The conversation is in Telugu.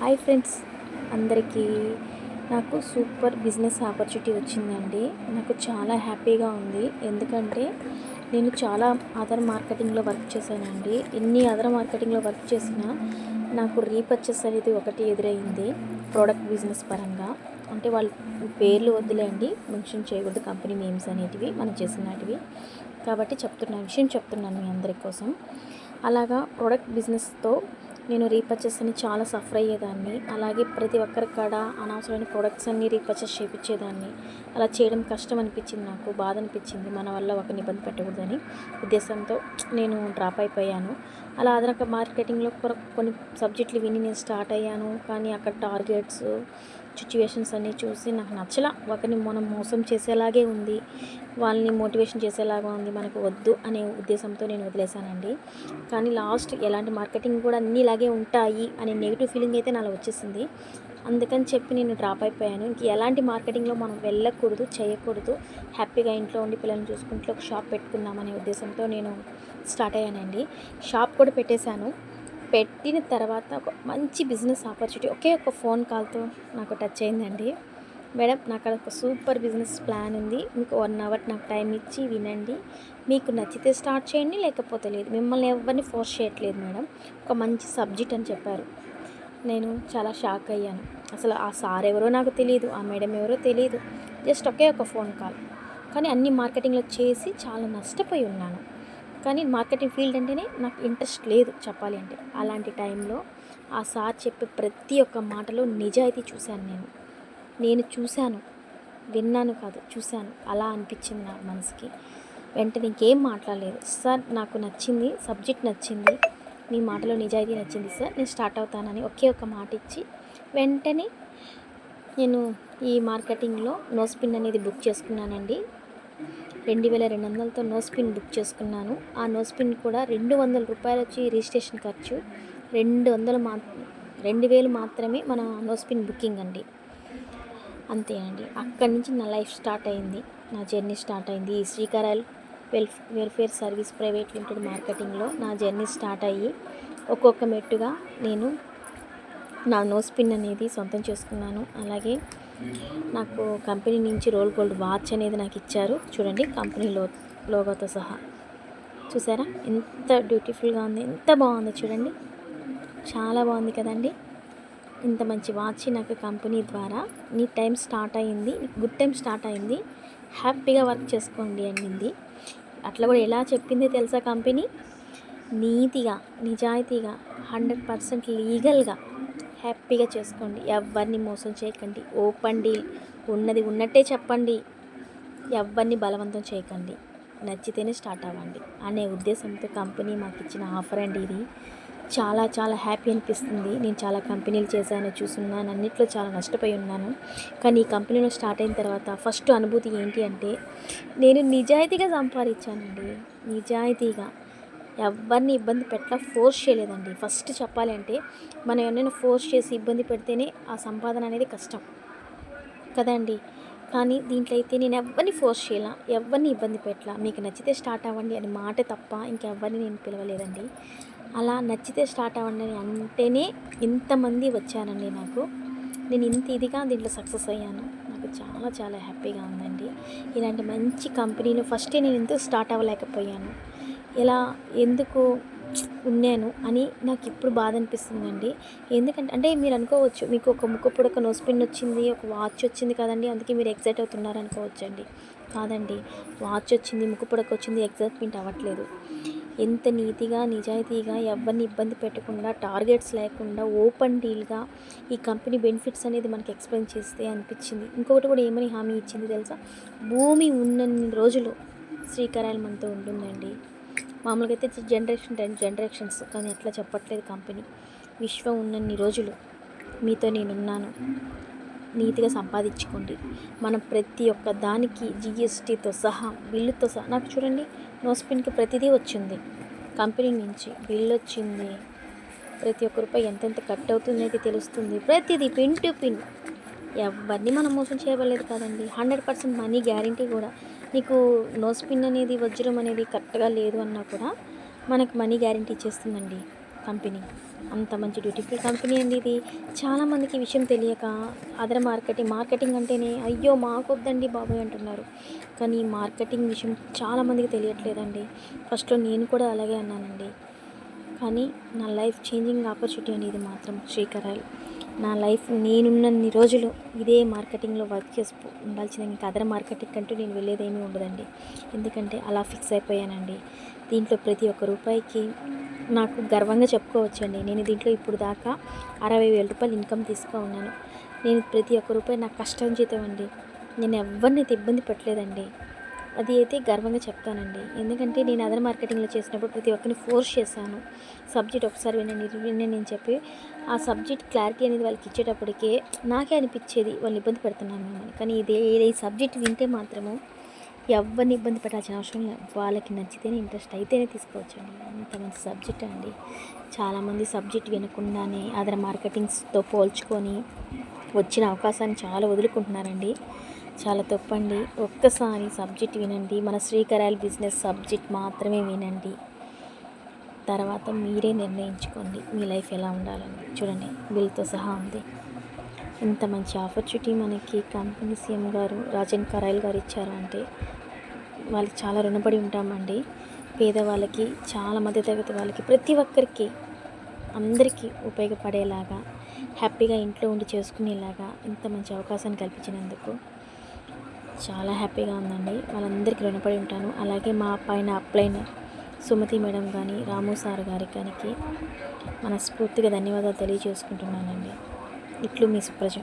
Hi friends. అందరికీ నాకు సూపర్ బిజినెస్ ఆపర్చునిటీ వచ్చిందండి. నాకు చాలా హ్యాపీగా ఉంది. ఎందుకంటే నేను చాలా అదర్ మార్కెటింగ్లో వర్క్ చేశానండి. ఎన్ని అదర్ మార్కెటింగ్లో వర్క్ చేసినా నాకు రీపర్చేస్ అనేది ఒకటి ఎదురైంది ప్రోడక్ట్ బిజినెస్ పరంగా. అంటే వాళ్ళ పేర్లు వద్దులేండి. మెన్షన్ చేయకూడదు. కంపెనీ నేమ్స్ అనేటివి మనం చేసినటివి. కాబట్టి చెప్తున్న విషయం చెప్తున్నాను మీ అందరి కోసం. అలాగా ప్రోడక్ట్ బిజినెస్తో నేను రీపర్చేస్ అని చాలా సఫర్ అయ్యేదాన్ని. అలాగే ప్రతి ఒక్కరి కాడ అనవసరమైన ప్రొడక్ట్స్ అన్నీ రీపర్చేస్ చేయించేదాన్ని అలా చేయడం కష్టం అనిపించింది నాకు బాధ అనిపించింది. మన వల్ల ఒక నిబంధన పెట్టకూడదని ఉద్దేశంతో నేను డ్రాప్ అయిపోయాను. అలా అదనక మార్కెటింగ్లో కొన్ని సబ్జెక్టులు విని నేను స్టార్ట్ అయ్యాను. కానీ అక్కడ టార్గెట్స్ సిచ్యువేషన్స్ అన్నీ చూసి నాకు నచ్చలా. ఒకరిని మనం మోసం చేసేలాగే ఉంది. వాళ్ళని మోటివేషన్ చేసేలాగా ఉంది. మనకు వద్దు అనే ఉద్దేశంతో నేను వదిలేశానండి. కానీ లాస్ట్ ఎలాంటి మార్కెటింగ్ కూడా అన్నీ ఇలాగే ఉంటాయి అనే నెగిటివ్ ఫీలింగ్ అయితే నాలో వచ్చేసింది. అందుకని చెప్పి నేను డ్రాప్ అయిపోయాను. ఇంక ఎలాంటి మార్కెటింగ్లో మనం వెళ్ళకూడదు చేయకూడదు. హ్యాపీగా ఇంట్లో ఉండి పిల్లల్ని చూసుకుంటూ ఒక షాప్ పెట్టుకుందాం అనే ఉద్దేశంతో నేను స్టార్ట్ అయ్యానండి. షాప్ కూడా పెట్టేశాను. పెట్టిన తర్వాత ఒక మంచి బిజినెస్ ఆపర్చునిటీ ఒకే ఒక ఫోన్ కాల్తో నాకు టచ్ అయిందండి. మేడం నాకు అక్కడ ఒక సూపర్ బిజినెస్ ప్లాన్ ఉంది. మీకు వన్ అవర్ నాకు టైం ఇచ్చి వినండి. మీకు నచ్చితే స్టార్ట్ చేయండి లేకపోతే లేదు. మిమ్మల్ని ఎవరిని ఫోర్స్ చేయట్లేదు మేడం. ఒక మంచి సబ్జెక్ట్ అని చెప్పారు. నేను చాలా షాక్ అయ్యాను. అసలు ఆ సార్ ఎవరో నాకు తెలియదు ఆ మేడం ఎవరో తెలియదు జస్ట్ ఒకే ఒక ఫోన్ కాల్. కానీ అన్ని మార్కెటింగ్లో చేసి చాలా నష్టపోయి ఉన్నాను. కానీ మార్కెటింగ్ ఫీల్డ్ అంటేనే నాకు ఇంట్రెస్ట్ లేదు చెప్పాలి అంటే. అలాంటి టైంలో ఆ సార్ చెప్పే ప్రతి ఒక్క మాటలో నిజాయితీ చూశాను నేను. నేను చూశాను విన్నాను కాదు చూశాను. అలా అనిపించింది నా మనసుకి. వెంటనే ఇంకేం మాట్లాడలేదు. సార్ నాకు నచ్చింది సబ్జెక్ట్ నచ్చింది మీ మాటలో నిజాయితీ నచ్చింది సార్ నేను స్టార్ట్ అవుతానని ఒకే ఒక మాట ఇచ్చి వెంటనే నేను ఈ మార్కెటింగ్లో నో స్పిన్ అనేది బుక్ చేసుకున్నానండి. రెండు వేల రెండు వందలతో నో స్పిన్ బుక్ చేసుకున్నాను. ఆ నో స్పిన్ కూడా రెండు వందల రూపాయలు వచ్చి రిజిస్ట్రేషన్ ఖర్చు. రెండు వందలు మా రెండు వేలు మాత్రమే మన నో స్పిన్ బుకింగ్ అండి. అంతే అండి. అక్కడి నుంచి నా లైఫ్ స్టార్ట్ అయింది. నా జర్నీ స్టార్ట్ అయింది. ఈ శ్రీకరాల్ వెల్ఫ్ వెల్ఫేర్ సర్వీస్ ప్రైవేట్ లిమిటెడ్ మార్కెటింగ్లో నా జర్నీ స్టార్ట్ అయ్యి ఒక్కొక్క మెట్టుగా నేను నా నోస్ పిన్ అనేది సొంతం చేసుకున్నాను. అలాగే నాకు కంపెనీ నుంచి రోల్ గోల్డ్ వాచ్ అనేది నాకు ఇచ్చారు. చూడండి కంపెనీ లో లోగోతో సహా. చూసారా? ఎంత బ్యూటిఫుల్గా ఉంది ఎంత బాగుంది చూడండి. చాలా బాగుంది కదండి. ఇంత మంచి వాచ్ నాకు కంపెనీ ద్వారా. నీ టైం స్టార్ట్ అయింది గుడ్ టైం స్టార్ట్ అయింది హ్యాపీగా వర్క్ చేసుకోండి అనింది. అట్లా కూడా ఎలా చెప్పింది తెలుసా కంపెనీ? నీతిగా నిజాయితీగా హండ్రెడ్ పర్సెంట్ లీగల్గా హ్యాపీగా చేసుకోండి. ఎవరిని మోసం చేయకండి. Open deal. ఉన్నది ఉన్నట్టే చెప్పండి. ఎవరిని బలవంతం చేయకండి. నచ్చితేనే స్టార్ట్ అవ్వండి అనే ఉద్దేశంతో కంపెనీ మాకు ఇచ్చిన ఆఫర్ అండి ఇది. చాలా చాలా హ్యాపీ అనిపిస్తుంది. నేను చాలా కంపెనీలు చేశాను చూసున్నాను అన్నిట్లో చాలా నష్టపోయి ఉన్నాను. కానీ ఈ కంపెనీలో స్టార్ట్ అయిన తర్వాత ఫస్ట్ అనుభూతి ఏంటి అంటే నేను నిజాయితీగా సంపాదించానండి. నిజాయితీగా. ఎవరిని ఇబ్బంది పెట్టలా ఫోర్స్ చేయలేదండి. ఫస్ట్ చెప్పాలి అంటే మనం ఎవరైనా ఫోర్స్ చేసి ఇబ్బంది పెడితేనే ఆ సంపాదన అనేది కష్టం. కదండి? కానీ దీంట్లో అయితే నేను ఎవరిని ఫోర్స్ చేయాల ఎవరిని ఇబ్బంది పెట్టలా మీకు నచ్చితే స్టార్ట్ అవ్వండి అని మాట తప్ప ఇంకెవరిని నేను పిలవలేదండి. అలా నచ్చితే స్టార్ట్ అవ్వండి అని అంటేనే ఇంతమంది వచ్చారండి నాకు. నేను ఇంత ఇదిగా దీంట్లో సక్సెస్ అయ్యాను. నాకు చాలా చాలా హ్యాపీగా ఉందండి. ఇలాంటి మంచి కంపెనీలో ఫస్టే నేను ఎందుకు స్టార్ట్ అవ్వలేకపోయాను? ఇలా ఎందుకు ఉన్నాను అని నాకు ఇప్పుడు బాధ అనిపిస్తుందండి ఎందుకంటే అంటే మీరు అనుకోవచ్చు మీకు ఒక ముక్క ఒక నోస్ పిన్ వచ్చింది ఒక వాచ్ వచ్చింది కదండి అందుకే మీరు ఎగ్జైట్ అవుతున్నారు అనుకోవచ్చండి కాదండి వాచ్ వచ్చింది ముక్కుపుడక వచ్చింది ఎగ్జైట్మెంట్ అవ్వట్లేదు. ఎంత నీతిగా నిజాయితీగా ఎవరిని ఇబ్బంది పెట్టకుండా టార్గెట్స్ లేకుండా ఓపెన్ డీల్గా ఈ కంపెనీ బెనిఫిట్స్ అనేది మనకి ఎక్స్ప్లెయిన్ చేస్తే అనిపించింది ఇంకొకటి కూడా ఏమని హామీ ఇచ్చింది తెలుసా? భూమి ఉన్నన్ని రోజులు శ్రీకరాయలు మనతో ఉంటుందండి. మామూలుగా అయితే జనరేషన్ టెన్ జనరేషన్స్ కానీ అట్లా చెప్పట్లేదు కంపెనీ విశ్వం ఉన్నన్ని రోజులు మీతో నేనున్నాను. నీతిగా సంపాదించుకోండి. మనం ప్రతి ఒక్క దానికి జిఎస్టీతో సహా బిల్లుతో సహా నాకు చూడండి నోస్పిన్కి ప్రతిదీ వచ్చింది. కంపెనీ నుంచి బిల్లు వచ్చింది. ప్రతి ఒక్క రూపాయి ఎంతెంత కట్ అవుతుంది అనేది తెలుస్తుంది. ప్రతిదీ పిన్ టు పిన్ ఎవరిని మనం మోసం చేయబడలేదు కదండి. హండ్రెడ్ పర్సెంట్ మనీ గ్యారంటీ కూడా నీకు నోస్ పిన్ అనేది వజ్రం అనేది కరెక్ట్గా లేదు అన్నా కూడా మనకు మనీ గ్యారంటీ ఇచ్చేస్తుందండి కంపెనీ. అంత మంచి డ్యూటిఫుల్ కంపెనీ అండి ఇది. చాలామందికి విషయం తెలియక అదర్ మార్కెటింగ్ మార్కెటింగ్ అంటేనే అయ్యో మాకొద్దండి బాబాయ్ అంటున్నారు. కానీ మార్కెటింగ్ విషయం చాలామందికి తెలియట్లేదండి. ఫస్ట్లో నేను కూడా అలాగే అన్నానండి. కానీ నా లైఫ్ చేంజింగ్ ఆపర్చునిటీ అనేది మాత్రం శ్రీకరాయ్. నా లైఫ్ నేనున్నన్ని రోజులు ఇదే మార్కెటింగ్లో వర్క్ చేసి ఉండాల్సిన ఇంకా అదర్ మార్కెటింగ్ అంటూ నేను వెళ్ళేదేమీ ఉండదండి. ఎందుకంటే అలా ఫిక్స్ అయిపోయానండి. దీంట్లో ప్రతి ఒక్క రూపాయికి నాకు గర్వంగా చెప్పుకోవచ్చండి. నేను దీంట్లో ఇప్పుడు దాకా అరవై వేల రూపాయలు ఇన్కమ్ తీసుకో ఉన్నాను. నేను ప్రతి ఒక్క రూపాయి నా కష్టం జీతం అండి. నేను ఎవరిని అయితే ఇబ్బంది పెట్టలేదండి. అది అయితే గర్వంగా చెప్తానండి. ఎందుకంటే నేను అదర్ మార్కెటింగ్లో చేసినప్పుడు ప్రతి ఒక్కరిని ఫోర్స్ చేశాను. సబ్జెక్ట్ ఒకసారి వినండి వినండి అని చెప్పి ఆ సబ్జెక్ట్ క్లారిటీ అనేది వాళ్ళకి ఇచ్చేటప్పటికే నాకే అనిపించేది వాళ్ళు ఇబ్బంది పెడుతున్నాను మిమ్మల్ని. కానీ ఇదే ఈ సబ్జెక్ట్ వింటే మాత్రము ఎవరిని ఇబ్బంది పెట్టాల్సిన అవసరం లేదు. వాళ్ళకి నచ్చితేనే ఇంట్రెస్ట్ అయితేనే తీసుకోవచ్చండి. అంత మంచి సబ్జెక్ట్ అండి. చాలామంది సబ్జెక్ట్ వినకుండానే అదర్ మార్కెటింగ్స్తో పోల్చుకొని వచ్చిన అవకాశాన్ని చాలా వదులుకుంటున్నారండి. చాలా తప్పండి. ఒక్కసారి సబ్జెక్ట్ వినండి. మన శ్రీకరాయల్ బిజినెస్ సబ్జెక్ట్ మాత్రమే వినండి. తర్వాత మీరే నిర్ణయించుకోండి మీ లైఫ్ ఎలా ఉండాలని. చూడండి బిల్తో సహా ఉంది. ఇంత మంచి ఆపర్చునిటీ మనకి కంపెనీ సీఎం గారు రాజన్ కరాయల్ గారు ఇచ్చారు అంటే వాళ్ళకి చాలా రుణపడి ఉంటామండి. పేదవాళ్ళకి చాలా మధ్యతరగతి వాళ్ళకి ప్రతి ఒక్కరికి అందరికీ ఉపయోగపడేలాగా హ్యాపీగా ఇంట్లో ఉండి చేసుకునేలాగా ఇంత మంచి అవకాశాన్ని కల్పించినందుకు చాలా హ్యాపీగా ఉందండి. వాళ్ళందరికీ రుణపడి ఉంటాను. అలాగే మా పైన అప్లైన్ సుమతి మేడం కానీ రాము సార్ గారి కానీ మనస్ఫూర్తిగా ధన్యవాదాలు తెలియజేసుకుంటున్నానండి. ఇట్లు మీ సుప్రజ